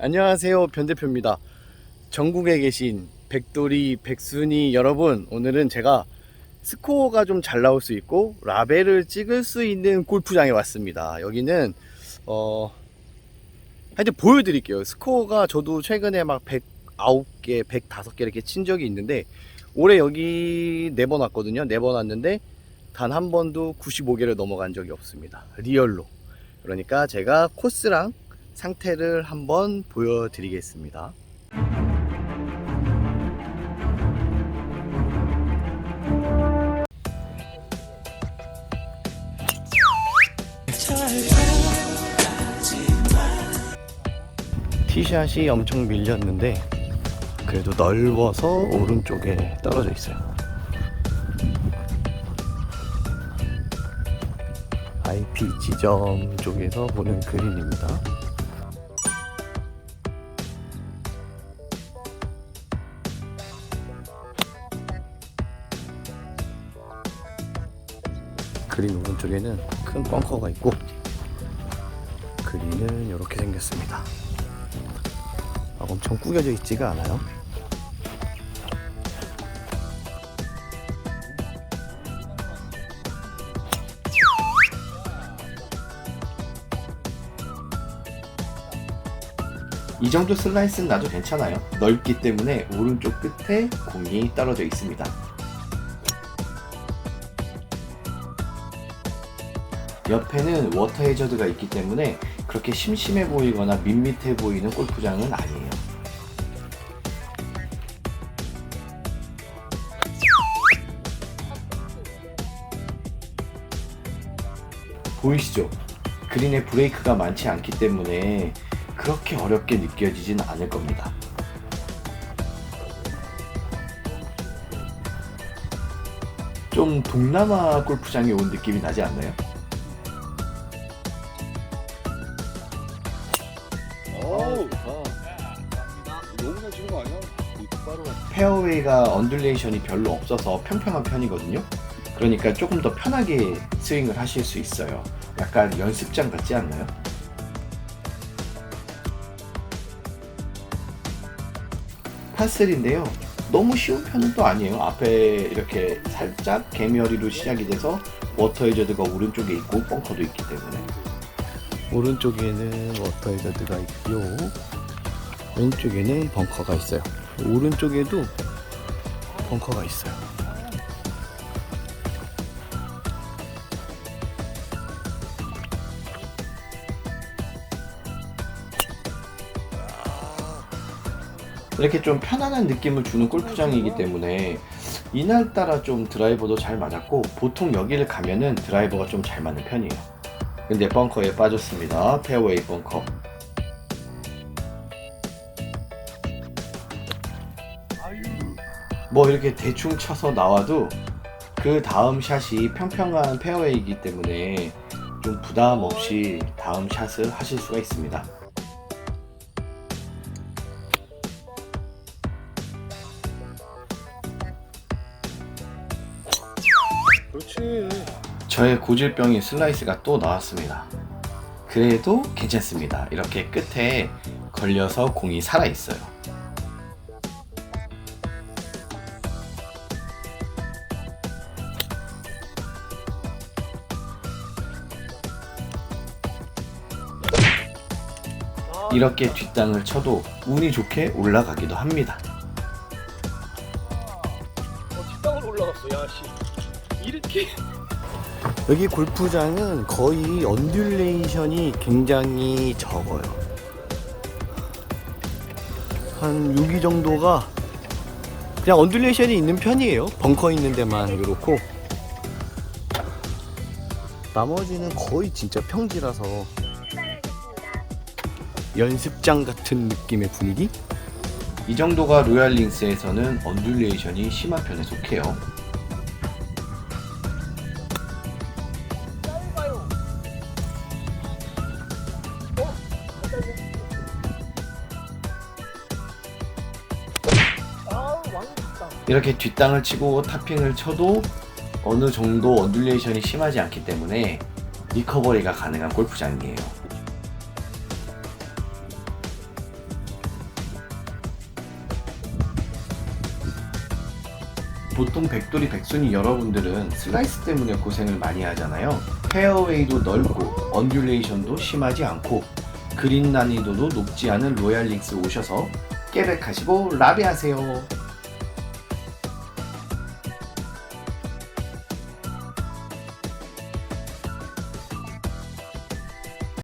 안녕하세요 변대표입니다. 전국에 계신 백돌이 백순이 여러분 오늘은 제가 스코어가 좀 잘 나올 수 있고 라벨을 찍을 수 있는 골프장에 왔습니다. 여기는 어 하여튼 보여드릴게요. 스코어가 저도 최근에 막 109개 105개 이렇게 친 적이 있는데 올해 여기 네 번 왔거든요. 네 번 왔는데 단 한 번도 95개를 넘어간 적이 없습니다. 리얼로. 그러니까 제가 코스랑 상태를 한번 보여드리겠습니다. 티샷이 엄청 밀렸는데 그래도 넓어서 오른쪽에 떨어져 있어요. IP 지점 쪽에서 보는 그린입니다. 그린 오른쪽에는 큰 벙커가 있고 그린은 이렇게 생겼습니다. 아, 엄청 구겨져 있지가 않아요. 이 정도 슬라이스는 나도 괜찮아요. 넓기 때문에 오른쪽 끝에 공이 떨어져 있습니다. 옆에는 워터 해저드가 있기 때문에 그렇게 심심해 보이거나 밋밋해 보이는 골프장은 아니에요. 보이시죠? 그린에 브레이크가 많지 않기 때문에 그렇게 어렵게 느껴지진 않을 겁니다. 좀 동남아 골프장에 온 느낌이 나지 않나요? 너무 잘 치는 거 아니야? 페어웨이가 언듈레이션이 별로 없어서 평평한 편이거든요. 그러니까 조금 더 편하게 스윙을 하실 수 있어요. 약간 연습장 같지 않나요? 파3인데요. 너무 쉬운 편은 또 아니에요. 앞에 이렇게 살짝 개미허리로 시작이 돼서 워터 해저드가 오른쪽에 있고 벙커도 있기 때문에 오른쪽에는 워터 해저드가 있고요. 왼쪽에는 벙커가 있어요. 오른쪽에도 벙커가 있어요. 이렇게 좀 편안한 느낌을 주는 골프장이기 때문에 이날따라 좀 드라이버도 잘 맞았고 보통 여기를 가면은 드라이버가 좀 잘 맞는 편이에요. 근데 벙커에 빠졌습니다. 페어웨이 벙커. 뭐 이렇게 대충 쳐서 나와도 그 다음 샷이 평평한 페어웨이이기 때문에 좀 부담 없이 다음 샷을 하실 수가 있습니다. 그렇지. 저의 고질병인 슬라이스가 또 나왔습니다. 그래도 괜찮습니다. 이렇게 끝에 걸려서 공이 살아있어요. 이렇게 뒷땅을 쳐도 운이 좋게 올라가기도 합니다. 어, 뒷땅으로 올라갔어, 야, 씨. 이렇게. 여기 골프장은 거의 언듈레이션이 굉장히 적어요. 한 6위 정도가 그냥 언듈레이션이 있는 편이에요. 벙커 있는 데만 그렇고 나머지는 거의 진짜 평지라서 연습장 같은 느낌의 분위기? 이 정도가 로얄 링스에서는 언듈레이션이 심한 편에 속해요. 이렇게 뒷땅을 치고 탑핑을 쳐도 어느 정도 언듈레이션이 심하지 않기 때문에 리커버리가 가능한 골프장이에요. 보통 백돌이 백순이 여러분들은 슬라이스 때문에 고생을 많이 하잖아요. 페어웨이도 넓고 언듈레이션도 심하지 않고 그린 난이도도 높지 않은 로얄링스 오셔서 깨백하시고 라비하세요.